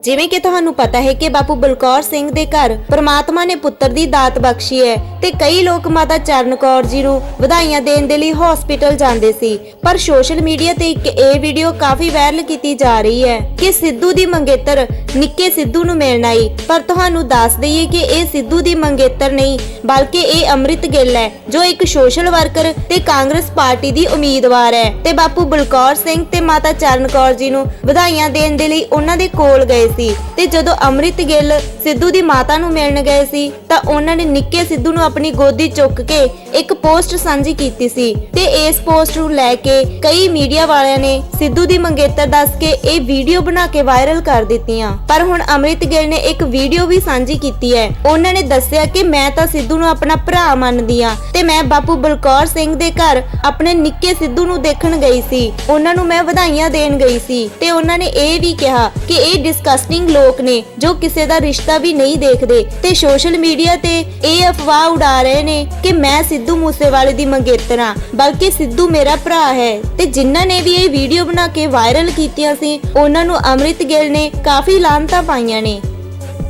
ਜਿਵੇਂ ਕਿ ਤੁਹਾਨੂੰ ਪਤਾ ਹੈ ਕਿ ਬਾਪੂ ਬਲਕੌਰ ਸਿੰਘ ਦੇ ਘਰ ਪ੍ਰਮਾਤਮਾ ਨੇ ਪੁੱਤਰ ਦੀ ਦਾਤ ਬਖਸ਼ੀ ਹੈ ਤੇ ਕਈ ਲੋਕ ਮਾਤਾ ਚਰਨ ਕੌਰ ਜੀ ਨੂੰ ਵਧਾਈਆਂ ਦੇਣ ਦੇ ਲਈ ਹਸਪੀਟਲ ਜਾਂਦੇ ਸੀ। ਪਰ ਸੋਸ਼ਲ ਮੀਡੀਆ ਤੇ ਇੱਕ ਇਹ ਵੀਡੀਓ ਕਾਫੀ ਵਾਇਰਲ ਕੀਤੀ ਜਾ ਰਹੀ ਹੈ ਕਿ ਸਿੱਧੂ ਦੀ ਮੰਗੇਤਰ ਨਿੱਕੇ ਸਿੱਧੂ ਨੂੰ ਮਿਲਣ ਆਈ। ਪਰ ਤੁਹਾਨੂੰ ਦੱਸ ਦਈਏ ਕਿ ਇਹ ਸਿੱਧੂ ਦੀ ਮੰਗੇਤਰ ਨਹੀਂ, ਬਲਕਿ ਇਹ ਅੰਮ੍ਰਿਤ ਗਿੱਲ ਹੈ, ਜੋ ਇੱਕ ਸੋਸ਼ਲ ਵਰਕਰ ਤੇ ਕਾਂਗਰਸ ਪਾਰਟੀ ਦੀ ਉਮੀਦਵਾਰ ਹੈ। ਤੇ ਬਾਪੂ ਬਲਕੌਰ ਸਿੰਘ ਤੇ ਮਾਤਾ ਚਰਨ ਕੌਰ ਜੀ ਨੂੰ ਵਧਾਈਆਂ ਦੇਣ ਦੇ ਲਈ ਉਹਨਾਂ ਦੇ ਕੋਲ ਗਏ ਸੀ ਤੇ ਜਦੋਂ ਅੰਮ੍ਰਿਤ ਗਿੱਲ ਸਿੱਧੂ ਦੀ ਮਾਤਾ ਨੂੰ ਮਿਲਣ ਗਏ ਸੀ ਤਾਂ ਉਹਨਾਂ ਨੇ ਨਿੱਕੇ ਸਿੱਧੂ ਨੂੰ ਆਪਣੀ ਗੋਦੀ ਚੁੱਕ ਕੇ ਇੱਕ ਪੋਸਟ ਸਾਂਝੀ ਕੀਤੀ ਸੀ ਤੇ ਇਸ ਪੋਸਟ ਨੂੰ ਲੈ ਕੇ ਕਈ ਮੀਡੀਆ ਵਾਲਿਆਂ ਨੇ ਸਿੱਧੂ ਦੀ ਮੰਗੇਤਰ ਦੱਸ ਕੇ ਇਹ ਵੀਡੀਓ ਬਣਾ ਕੇ ਵਾਇਰਲ ਕਰ ਦਿੱਤੀਆਂ। ਪਰ ਹੁਣ ਅੰਮ੍ਰਿਤ ਗਿੱਲ ਨੇ ਇੱਕ ਵੀਡੀਓ ਵੀ ਸਾਂਝੀ ਕੀਤੀ ਹੈ। ਉਹਨਾਂ ਨੇ ਦੱਸਿਆ ਕਿ ਮੈਂ ਤਾਂ ਸਿੱਧੂ ਨੂੰ ਆਪਣਾ ਭਰਾ ਮੰਨਦੀ ਆ ਤੇ ਮੈਂ ਬਾਪੂ ਬਲਕੌਰ ਸਿੰਘ ਦੇ ਘਰ ਆਪਣੇ ਨਿੱਕੇ ਸਿੱਧੂ ਨੂੰ ਦੇਖਣ ਗਈ ਸੀ। ਉਹਨਾਂ ਨੂੰ ਮੈਂ ਵਧਾਈਆਂ ਦੇਣ ਗਈ ਸੀ ਤੇ ਉਹਨਾਂ ਨੇ ਇਹ ਵੀ ਕਿਹਾ ਕਿ ਇਹ ਡਿਸਕਸਟਿੰਗ ਲੋਕ ਨੇ, ਜੋ ਕਿਸੇ ਦਾ ਰਿਸ਼ਤਾ ਵੀ ਨਹੀਂ ਦੇਖਦੇ ਤੇ ਸੋਸ਼ਲ ਮੀਡੀਆ ਤੇ ਇਹ ਅਫਵਾਹ ਉਡਾ ਰਹੇ ਨੇ ਕਿ ਮੈਂ ਸਿੱਧੂ ਮੂਸੇਵਾਲੇ ਦੀ ਮੰਗੇਤਰ ਬਲਕਿ ਸਿੱਧੂ ਮੇਰਾ ਭਰਾ ਹੈ। ਤੇ ਜਿਨ੍ਹਾਂ ਨੇ ਵੀ ਇਹ ਵੀਡੀਓ ਬਣਾ ਕੇ ਵਾਇਰਲ ਕੀਤੀਆਂ ਸੀ, ਉਹਨਾਂ ਨੂੰ ਅੰਮ੍ਰਿਤ ਗਿੱਲ ਨੇ ਕਾਫੀ ਲਾਂਤਾਂ ਪਾਈਆਂ ਨੇ।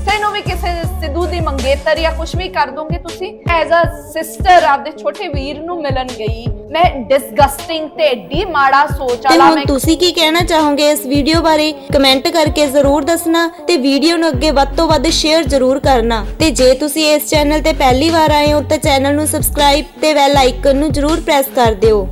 ਤੈਨੂੰ ਵੀ ਕਿਸੇ ਸਿੱਧੂ ਦੀ ਮੰਗੇਤਰ ਜਾਂ ਕੁਝ ਵੀ ਕਰ ਦੋਗੇ ਤੁਸੀਂ ਐਜ਼ ਅ ਸਿਸਟਰ ਆਪਦੇ ਛੋਟੇ ਵੀਰ ਨੂੰ ਮਿਲਣ ਗਈ ਮੈਂ ਡਿਸਗਸਟਿੰਗ ਤੇ ਏਡੀ ਮਾੜਾ ਸੋਚ ਵਾਲਾ ਮੈਂ ਤੁਸੀਂ ਕੀ ਕਹਿਣਾ ਚਾਹੋਗੇ ਇਸ ਵੀਡੀਓ ਬਾਰੇ? ਕਮੈਂਟ ਕਰਕੇ ਜ਼ਰੂਰ ਦੱਸਣਾ ਤੇ ਵੀਡੀਓ ਨੂੰ ਅੱਗੇ ਵੱਧ ਤੋਂ ਵੱਧ ਸ਼ੇਅਰ ਜ਼ਰੂਰ ਕਰਨਾ। ਤੇ ਜੇ ਤੁਸੀਂ ਇਸ ਚੈਨਲ ਤੇ ਪਹਿਲੀ ਵਾਰ ਆਏ ਹੋ ਤਾਂ ਚੈਨਲ ਨੂੰ ਸਬਸਕ੍ਰਾਈਬ ਤੇ ਬੈਲ ਆਈਕਨ ਨੂੰ ਜ਼ਰੂਰ ਪ੍ਰੈਸ ਕਰ ਦਿਓ।